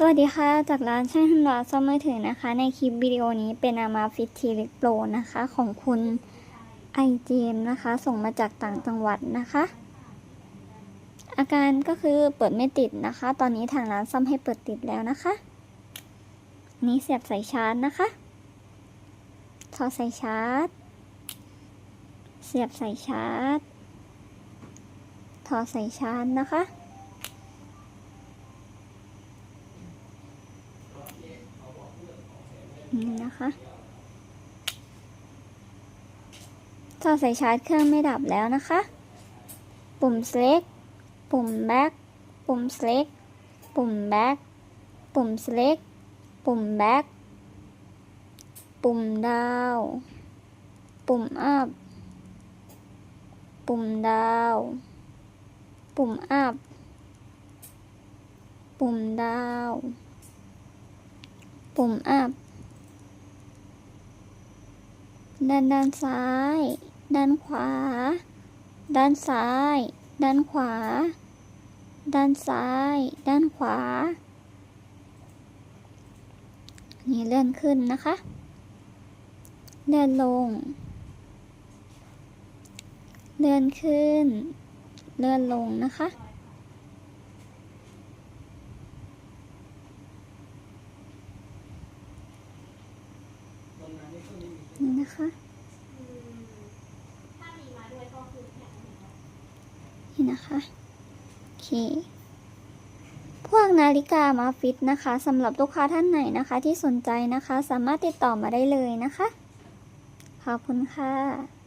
สวัสดีค่ะ จากร้านช่างทันวาซ่อมมือถือนะคะ ในคลิปวิดีโอนี้เป็นอามาฟิตทีล็กโปรนะคะ ของคุณไอเจมนะคะ ส่งมาจากต่างจังหวัดนะคะ อาการก็คือเปิดไม่ติดนะคะ ตอนนี้ทางร้านซ่อมให้เปิดติดแล้วนะคะนนี้เสียบสายชาร์จนะคะถอดสายชาร์จ เสียบสายชาร์จถอดสายชาร์จนะคะ นี่นะคะถอดสายชาร์จเครื่องไม่ดับแล้วนะคะ ปุ่ม select ปุ่ม back ปุ่ม select ปุ่ม back ปุ่ม select ปุ่ม back ปุ่ม down ปุ่ม up ปุ่ม down ปุ่ม up ปุ่ม down ปุ่ม up ด้านด้านซ้าย ด้านขวา ด้านซ้าย ด้านขวา ด้านซ้าย ด้านขวา นี่เลื่อนขึ้นนะคะ เลื่อนลง เลื่อนขึ้น เลื่อนลงนะคะ นี่นะคะนี่นะคะโอเคพวกนาฬิกามาฟิตนะคะสำหรับลูกค้าท่านไหนนะคะที่สนใจนะคะ สามารถติดต่อมาได้เลยนะคะ ขอบคุณค่ะ